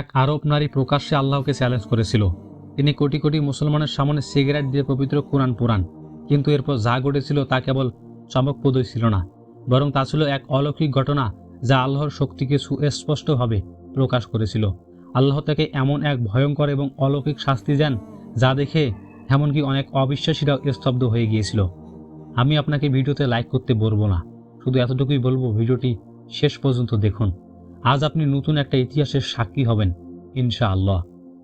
এক আরব নারী প্রকাশ্যে আল্লাহকে চ্যালেঞ্জ করেছিল। তিনি কোটি কোটি মুসলমানের সামনে সিগারেট দিয়ে পবিত্র কোরআন পুরাণ কিন্তু এরপর যা ঘটেছিল তা কেবল চমকপ্রদই ছিল না, বরং তা ছিল এক অলৌকিক ঘটনা যা আল্লাহর শক্তিকে সুস্পষ্টভাবে প্রকাশ করেছিল। আল্লাহ তাকে এমন এক ভয়ঙ্কর এবং অলৌকিক শাস্তি দেন যা দেখে এমনকি অনেক অবিশ্বাসীরাও স্তব্ধ হয়ে গিয়েছিল। আমি আপনাকে ভিডিওতে লাইক করতে বলব না। শুধু এতটুকুই বলব, ভিডিওটি শেষ পর্যন্ত দেখুন। আজ আপনি নতুন একটা ইতিহাসের সাক্ষী হবেন, ইনশাআল্লাহ।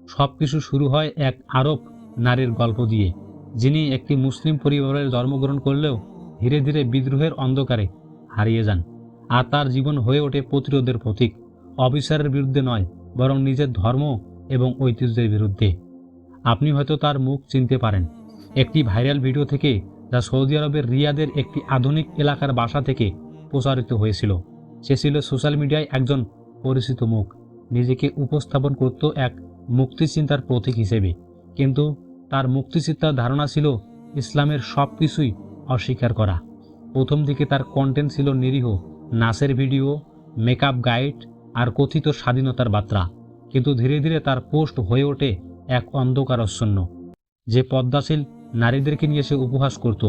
সব কিছু শুরু হয় এক আরব নারীর গল্প দিয়ে, যিনি একটি মুসলিম পরিবারের জন্মগ্রহণ করলেও ধীরে ধীরে বিদ্রোহের অন্ধকারে হারিয়ে যান আর তার জীবন হয়ে ওঠে প্রতিরোধের প্রতীক, অবিচারের বিরুদ্ধে নয়, বরং নিজের ধর্ম এবং ঐতিহ্যের বিরুদ্ধে। আপনি হয়তো তার মুখ চিনতে পারেন। একটি ভাইরাল ভিডিও থেকে যা সৌদি আরবের রিয়াদের একটি আধুনিক এলাকার বাসা থেকে প্রচারিত হয়েছিল। সে ছিল সোশ্যাল মিডিয়ায় একজন পরিচিত মুখ। নিজেকে উপস্থাপন করত এক মুক্তিচিন্তার প্রতীক হিসেবে। কিন্তু তার মুক্তিচিন্তার ধারণা ছিল ইসলামের সব কিছুই অস্বীকার করা। প্রথম দিকে তার কন্টেন্ট ছিল নিরীহ, নাচের ভিডিও মেকআপ গাইড আর কথিত স্বাধীনতার বার্তা। কিন্তু ধীরে ধীরে তার পোস্ট হয়ে ওঠে এক অন্ধকারচ্ছন্ন, যে পদ্মাশীল নারীদেরকে নিয়ে সে উপহাস করত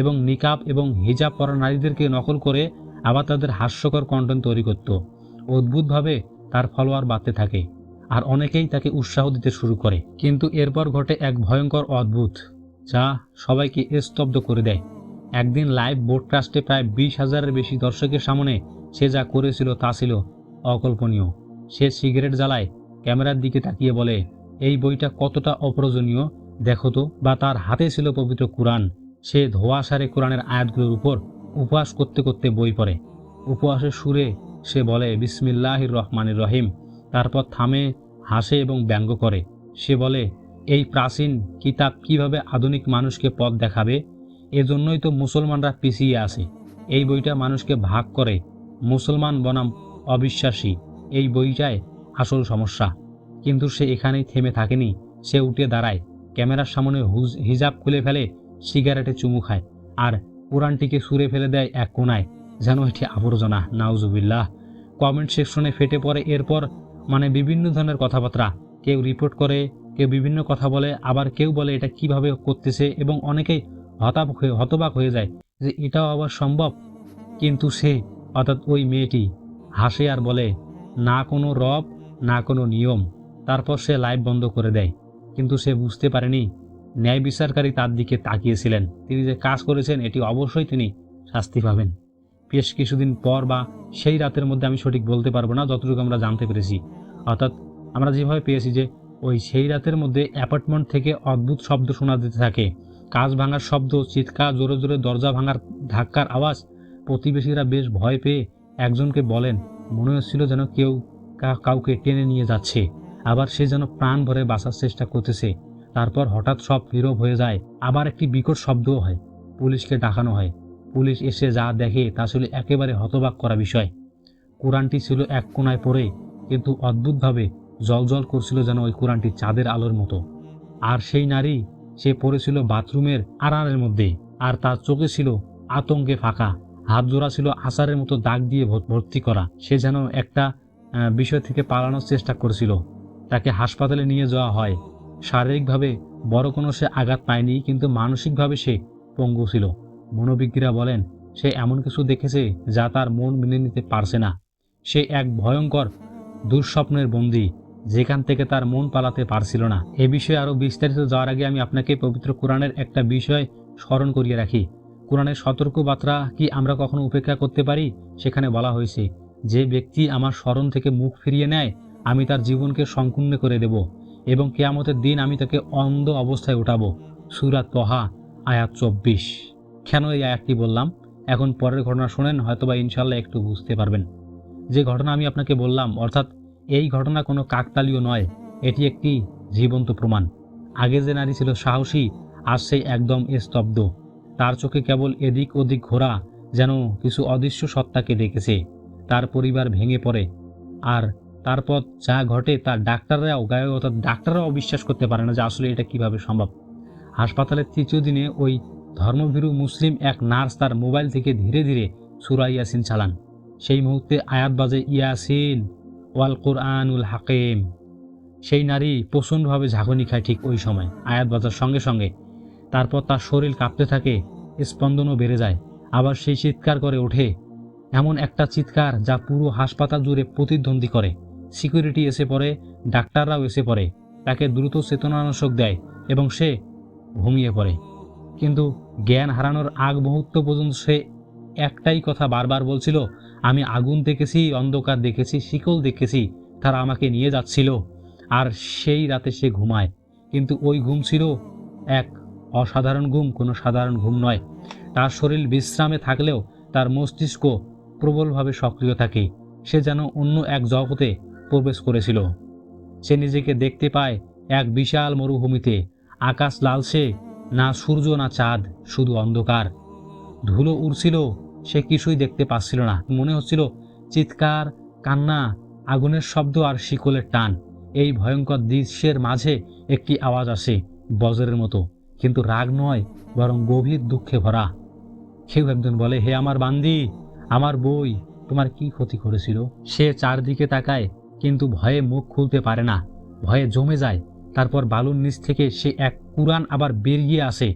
এবং নিকাব এবং হিজাব পরা নারীদেরকে নকল করে আবার তাদের হাস্যকর কন্টেন্ট তৈরি করত। অদ্ভুতভাবে তার ফলোয়ার বাড়তে থাকে আর অনেকেই তাকে উৎসাহ দিতে শুরু করে। কিন্তু এরপর ঘটে এক ভয়ঙ্কর অদ্ভুত, যা সবাইকে স্তব্ধ করে দেয়। একদিন লাইভ ব্রডকাস্টে প্রায় বিশ হাজারের বেশি দর্শকের সামনে সে যা করেছিল তা ছিল অকল্পনীয়। সে সিগারেট জ্বালায়, ক্যামেরার দিকে তাকিয়ে বলে, এই বইটা কতটা অপ্রয়োজনীয়? দেখো তো। বা তার হাতে ছিল পবিত্র কোরআন। সে ধোয়া সারে কোরআনের আয়াতগুলোর উপর উপহাস করতে করতে বই পড়ে। উপহাসের সুরে সে বলে, বিসমিল্লাহির রহমানির রহিম। তারপর থামে, হাসে এবং ব্যঙ্গ করে। সে বলে, এই প্রাচীন কিতাব কীভাবে আধুনিক মানুষকে পথ দেখাবে? এজন্যই তো মুসলমানরা পিছিয়ে আসে এই বইটা মানুষকে ভাগ করে। মুসলমান বনাম অবিশ্বাসী। এই বইটায় আসল সমস্যা। কিন্তু সে এখানেই থেমে থাকেনি। সে উঠে দাঁড়ায়। ক্যামেরার সামনে হুজ, হিজাব খুলে ফেলে, সিগারেটে চুমু খায়। আর কোরআনটিকে সুরে ফেলে দেয় এক কোনায় যেন এটি আবর্জনা, নাউজুবিল্লাহ। কমেন্ট সেকশনে ফেটে পড়ে এরপর মানে বিভিন্ন ধরনের কথাবার্তা। কেউ রিপোর্ট করে, কেউ বিভিন্ন কথা বলে, আবার কেউ বলে এটা কীভাবে করতেছে এবং অনেকেই হতাবাক হয়ে, হতবাক হয়ে যায় যে এটাও আবার সম্ভব। কিন্তু সে, অর্থাৎ ওই মেয়েটি, হাসে আর বলে, না কোনো রব, না কোনো নিয়ম। তারপর সে লাইভ বন্ধ করে দেয়। কিন্তু সে বুঝতে পারেনি ন্যায় বিচারকারী তার দিকে তাকিয়েছিলেন। তিনি যে কাজ করেছেন, এটি অবশ্যই তিনি শাস্তি পাবেন। বেশ কিছুদিন পর বা সেই রাতের মধ্যে আমি সঠিক বলতে পারব না, যতটুকু আমরা জানতে পেরেছি। অর্থাৎ আমরা যেভাবে পেয়েছি যে, ওই সেই রাতের মধ্যে অ্যাপার্টমেন্ট থেকে অদ্ভুত শব্দ শোনা যেতে থাকে। কাজ ভাঙার শব্দ, চিৎকার, জোরে জোরে দরজা ভাঙার ধাক্কার আওয়াজ, প্রতিবেশীরা বেশ ভয় পেয়ে একজনকে বলেন, মনে হচ্ছিল যেন কেউ কাউকে টেনে নিয়ে যাচ্ছে। আবার সে যেন প্রাণ ভরে বাঁচার চেষ্টা করতেছে। তারপর হঠাৎ সব নীরব হয়ে যায়। আবার একটি বিকট শব্দও হয়। পুলিশকে ডাকানো হয়। পুলিশ এসে যা দেখে তা ছিল একেবারে হতবাক করা বিষয়। কোরআনটি ছিল এক কোনায় পড়ে, কিন্তু অদ্ভুতভাবে জল করছিল যেন ওই কোরআনটি চাঁদের আলোর মতো। আর সেই নারী, সে পড়েছিল বাথরুমের আড়ালের মধ্যে, আর তার চোখে ছিল আতঙ্কে ফাঁকা। হাত জোড়া ছিল আচারের মতো দাগ দিয়ে ভর্তি করা। সে যেন একটা বিষয় থেকে পালানোর চেষ্টা করেছিল। তাকে হাসপাতালে নিয়ে যাওয়া হয়। শারীরিকভাবে বড় কোনো সে আঘাত পায়নি, কিন্তু মানসিকভাবে সে পঙ্গু ছিল। মনোবিজ্ঞরা বলেন, সে এমন কিছু দেখেছে যা তার মন মেনে নিতে পারছে না। সে এক ভয়ঙ্কর দুঃস্বপ্নের বন্দী, যেখান থেকে তার মন পালাতে পারছিল না। এ বিষয়ে আরও বিস্তারিত যাওয়ার আগে আমি আপনাকে পবিত্র কোরআনের একটা বিষয় স্মরণ করিয়ে রাখি। কোরআনের সতর্ক বার্তা কি আমরা কখনো উপেক্ষা করতে পারি? সেখানে বলা হয়েছে, যে ব্যক্তি আমার স্মরণ থেকে মুখ ফিরিয়ে নেয়, আমি তার জীবনকে সংকীর্ণ করে দেব। এবং কেয়ামতের দিন আমি তাকে অন্ধ অবস্থায় উঠাবো। সুরাত পহা আয়াত চব্বিশ। কেন এই আয়াতটি বললাম? এখন পরের ঘটনা শোনেন, হয়তোবা ইনশাল্লাহ একটু বুঝতে পারবেন। যে ঘটনা আমি আপনাকে বললাম, অর্থাৎ এই ঘটনা কোনো কাকতালীয় নয়, এটি একটি জীবন্ত প্রমাণ। আগে যে নারী ছিল সাহসী, আজ সেই একদম স্তব্ধ। তার চোখে কেবল এদিক ওদিক ঘোরা যেন কিছু অদৃশ্য সত্তাকে দেখেছে। তার পরিবার ভেঙে পড়ে। আর তারপর যা ঘটে তার ডাক্তাররাও গায়ে অর্থাৎ ডাক্তাররাও বিশ্বাস করতে পারে না যে আসলে এটা কীভাবে সম্ভব। হাসপাতালের তৃতীয় দিনে ওই ধর্মভীরু মুসলিম এক নার্স তার মোবাইল থেকে ধীরে ধীরে সুরা ইয়াসিন চালান। সেই মুহূর্তে আয়াত বাজে, ইয়াসিন ওয়াল কোরআনুল হাকিম। সেই নারী প্রচণ্ডভাবে ঝাঁকুনি খায় ঠিক ওই সময়। আয়াত বাজার সঙ্গে সঙ্গে তারপর তার শরীর কাঁপতে থাকে, স্পন্দনও বেড়ে যায়। আবার সেই চিৎকার করে ওঠে, এমন একটা চিৎকার যা পুরো হাসপাতাল জুড়ে প্রতিদ্বন্দ্বী করে। সিকিউরিটি এসে পড়ে, ডাক্তাররাও এসে পড়ে, তাকে দ্রুত চেতনানাশক দেয় এবং সে ঘুমিয়ে পড়ে। কিন্তু জ্ঞান হারানোর আগ মুহূর্ত পর্যন্ত সে একটাই কথা বারবার বলছিল, আমি আগুন দেখেছি, অন্ধকার দেখেছি, শিকল দেখেছি, তারা আমাকে নিয়ে যাচ্ছিল। আর সেই রাতে সে ঘুমায়। কিন্তু ওই ঘুম ছিল এক অসাধারণ ঘুম, কোনো সাধারণ ঘুম নয়। তার শরীর বিশ্রামে থাকলেও তার মস্তিষ্ক প্রবলভাবে সক্রিয় থাকে। সে যেন অন্য এক জগতে প্রবেশ করেছিল। সে নিজেকে দেখতে পায় এক বিশাল মরুভূমিতে। আকাশ লালসে, না সূর্য, না চাঁদ, শুধু অন্ধকার। ধুলো উড়ছিল, সে কিছুই দেখতে পাচ্ছিল না। মনে হচ্ছিল চিৎকার, কান্না, আগুনের শব্দ আর শিকলের টান। এই ভয়ঙ্কর দৃশ্যের মাঝে একটি আওয়াজ আসে, বজ্রের মতো। কিন্তু রাগ নয়, বরং গভীর দুঃখে ভরা। কেউ একজন বলে, হে আমার বান্দি, আমার বই, তোমার কি ক্ষতি করেছিল? সে চারদিকে তাকায় কিন্তু ভয়ে মুখ খুলতে পারে না। ভয়ে জমে যায়। তারপর বালুর নিচ থেকে সে এক কুরআন আবার বেরিয়ে আসে।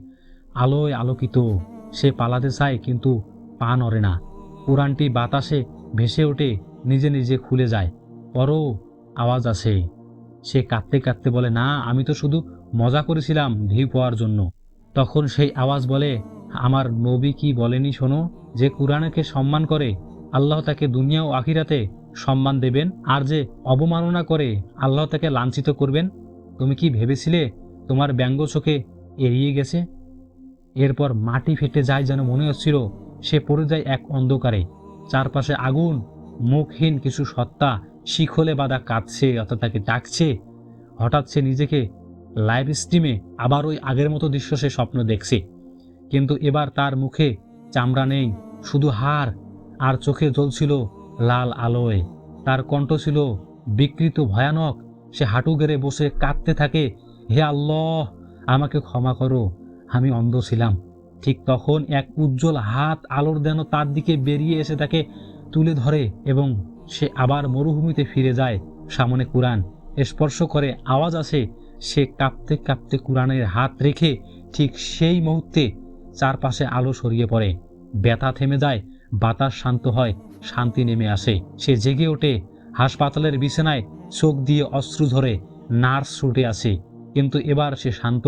আলোয় আলোকিত। সে পালাতে চায় কিন্তু পা নড়ে না। কোরআনটি বাতাসে ভেসে ওঠে, নিজে নিজে খুলে যায়। পরও আওয়াজ আসে। সে কাঁদতে কাঁদতে বলে, না, আমি তো শুধু মজা করেছিলাম ঢিউ পাওয়ার জন্য। তখন সেই আওয়াজ বলে, আমার নবী কি বলেনি শোনো? যে কোরআনকে সম্মান করে, আল্লাহ তাকে দুনিয়া ও আখিরাতে সম্মান দেবেন আর যে অবমাননা করে আল্লাহ তাকে লাঞ্ছিত করবেন, তুমি কি ভেবেছিলে তোমার ব্যঙ্গ চোখে এড়িয়ে গেছে? এরপর মাটি ফেটে যায় যেন মনে হচ্ছিল সে পড়ে যায় এক অন্ধকারে। চারপাশে আগুন, মুখহীন কিছু সত্তা, শিখলে বাঁধা কাঁদছে, অর্থাৎ তাকে ডাকছে। হঠাৎ সে নিজেকে লাইভ স্ট্রিমে আবার ওই আগের মতো দৃশ্য সে স্বপ্ন দেখছে। কিন্তু এবার তার মুখে চামড়া নেই, শুধু হাড়, আর চোখে জ্বলছিল লাল আলোয়। তার কণ্ঠ ছিল বিকৃত, ভয়ানক। সে হাঁটু গেড়ে বসে কাঁদতে থাকে, হে আল্লাহ, আমাকে ক্ষমা করো, আমি অন্ধ ছিলাম। ঠিক তখন এক উজ্জ্বল হাত আলোর যেন তার দিকে বেরিয়ে এসে তাকে তুলে ধরে এবং সে আবার মরুভূমিতে ফিরে যায়। সামনে কুরআন স্পর্শ করে আওয়াজ আসে, সে কাঁপতে কাঁপতে কুরআনের হাত রেখে ঠিক সেই মুহূর্তে চারপাশে আলো সরিয়ে পড়ে। ব্যথা থেমে যায়, বাতাস শান্ত হয় শান্তি নেমে আসে। সে জেগে ওঠে, হাসপাতালের বিছানায় চোখ দিয়ে অশ্রু ধরে নার্স ছুটে আসে। কিন্তু এবার সে শান্ত,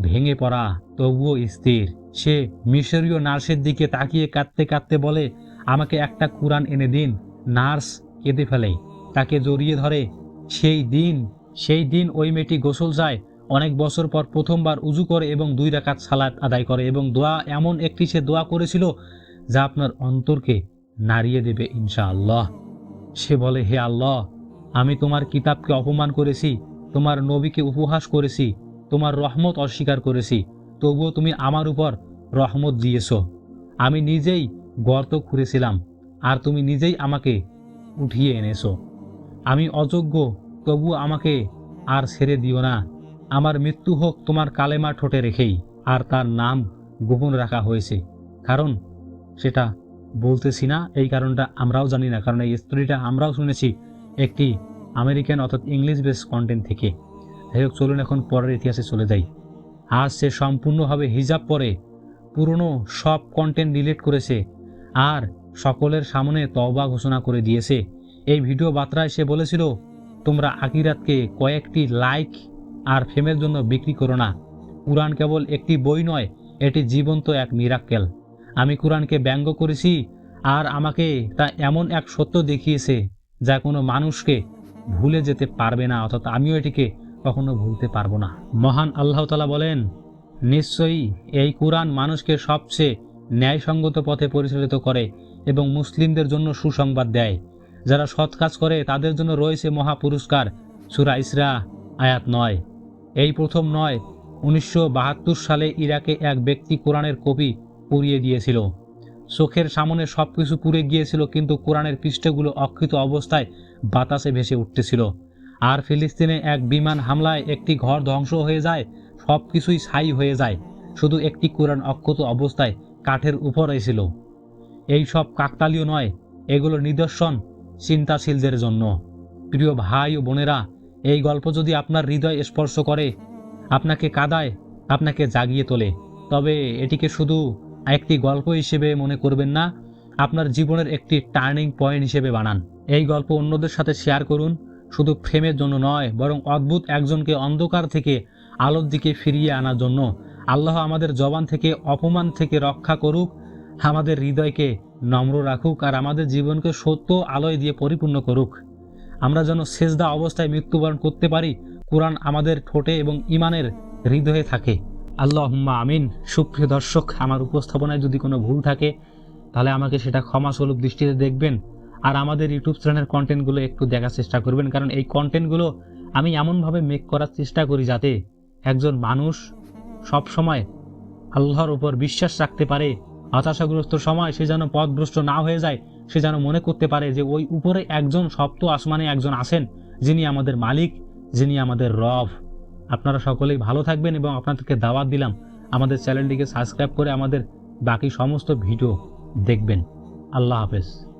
ভেঙে পড়া, তবুও স্থির। সে মিশরীয় নার্সের দিকে তাকিয়ে কাঁদতে কাঁদতে বলে, আমাকে একটা কুরআন এনে দিন, নার্স কেঁদে ফেলে। তাকে জড়িয়ে ধরে, সেই দিন সেই দিন ওই মেয়েটি গোসল যায়, অনেক বছর পর প্রথমবার উজু করে এবং দুই রাকাত সালাত আদায় করে এবং দোয়া, এমন একটি সে দোয়া করেছিল, যা আপনার অন্তরকে নাড়িয়ে দেবে, ইনশাআল্লাহ। সে বলে, হে আল্লাহ, আমি তোমার কিতাবকে অপমান করেছি, তোমার নবীকে উপহাস করেছি, তোমার রহমত অস্বীকার করেছি, তবুও তুমি আমার উপর রহমত দিয়েছ। আমি নিজেই গর্ত খুঁড়েছিলাম, আর তুমি নিজেই আমাকে উঠিয়ে এনেছো। আমি অযোগ্য, তবুও আমাকে আর ছেড়ে দিও না। আমার মৃত্যু হোক তোমার কালেমা ঠোঁটে রেখেই, আর তার নাম গোপন রাখা হয়েছে, কারণ সেটা বলতেছি না, এই কারণটা আমরাও জানি না। কারণ এই স্টোরিটা আমরাও শুনেছি একটি আমেরিকান, অর্থাৎ ইংলিশ বেস কন্টেন্ট থেকে। যাই হোক, চলুন এখন পরের ইতিহাসে চলে যাই। আজ সে সম্পূর্ণভাবে হিজাব পরে পুরনো সব কন্টেন্ট ডিলিট করেছে আর সকলের সামনে তওবা ঘোষণা করে দিয়েছে। এই ভিডিও বার্তায় সে বলেছিল, তোমরা আকিরাতকে কয়েকটি লাইক আর ফেমের জন্য বিক্রি করো না। কোরআন কেবল একটি বই নয়, এটি জীবন্ত এক মিরাক্কেল আমি কোরআনকে ব্যঙ্গ করেছি আর আমাকে তা এমন এক সত্য দেখিয়েছে যা কোনো মানুষকে ভুলে যেতে পারবে না, অর্থাৎ আমিও এটিকে কখনো ভুলতে পারব না। মহান আল্লাহ তালা বলেন, নিশ্চয়ই এই কোরআন মানুষকে সবচেয়ে ন্যায়সঙ্গত পথে পরিচালিত করে এবং মুসলিমদের জন্য সুসংবাদ দেয়। যারা সৎ কাজ করে, তাদের জন্য রয়েছে মহা পুরস্কার সুরা ইসরা, আয়াত নয়। এই প্রথম নয়, উনিশশো সালে ইরাকে এক ব্যক্তি কোরআনের কপি পুড়িয়ে দিয়েছিল। চোখের সামনে সব কিছু পুড়ে গিয়েছিল, কিন্তু কোরআনের পৃষ্ঠগুলো অক্ষিত অবস্থায় বাতাসে ভেসে উঠতেছিল। আর ফিলিস্তিনে এক বিমান হামলায় একটি ঘর ধ্বংস হয়ে যায় সব কিছুই ছাই হয়ে যায়। শুধু একটি কোরআন অক্ষত অবস্থায় কাঠের উপরে ছিল। এই সব কাকতালীয় নয়, এগুলো নিদর্শন চিন্তাশীলদের জন্য। প্রিয় ভাই ও বোনেরা, এই গল্প যদি আপনার হৃদয় স্পর্শ করে, আপনাকে কাদায়, আপনাকে জাগিয়ে তোলে। তবে এটিকে শুধু একটি গল্প হিসেবে মনে করবেন না, আপনার জীবনের একটি টার্নিং পয়েন্ট হিসেবে বানান। এই গল্প অন্যদের সাথে শেয়ার করুন, শুধু ফ্রেমের জন্য নয়, বরং অদ্ভুত একজনকে অন্ধকার থেকে আলোর দিকে ফিরিয়ে আনার জন্য। আল্লাহ আমাদের জবান থেকে অপমান থেকে রক্ষা করুক, আমাদের হৃদয়কে নম্র রাখুক, আর আমাদের জীবনকে সত্য আলোয় দিয়ে পরিপূর্ণ করুক। আমরা যেন সেজদা অবস্থায় মৃত্যুবরণ করতে পারি, কোরআন আমাদের ঠোঁটে এবং ইমানের হৃদয়ে থাকে। আল্লাহ হুম্মা আমিন। সুপ্রিয় দর্শক, আমার উপস্থাপনায় যদি কোনো ভুল থাকে, তাহলে আমাকে সেটা ক্ষমা স্বরূপ দৃষ্টিতে দেখবেন আর আমাদের ইউটিউব চ্যানেলের কন্টেন্টগুলো একটু দেখার চেষ্টা করবেন। কারণ এই কন্টেন্টগুলো আমি এমনভাবে মেক করার চেষ্টা করি যাতে একজন মানুষ সব সময় আল্লাহর উপর বিশ্বাস রাখতে পারে, হতাশাগ্রস্ত সময় সে যেন পথভ্রষ্ট না হয়ে যায়, সে যেন মনে করতে পারে যে ওই উপরে একজন সপ্ত আসমানে একজন আছেন, যিনি আমাদের মালিক, যিনি আমাদের রব। আপনারা সকলেই ভালো থাকবেন এবং আপনাদেরকে দাওয়াত দিলাম। আমাদের চ্যানেলটিকে সাবস্ক্রাইব করে আমাদের বাকি সমস্ত ভিডিও দেখবেন। আল্লাহ হাফেজ।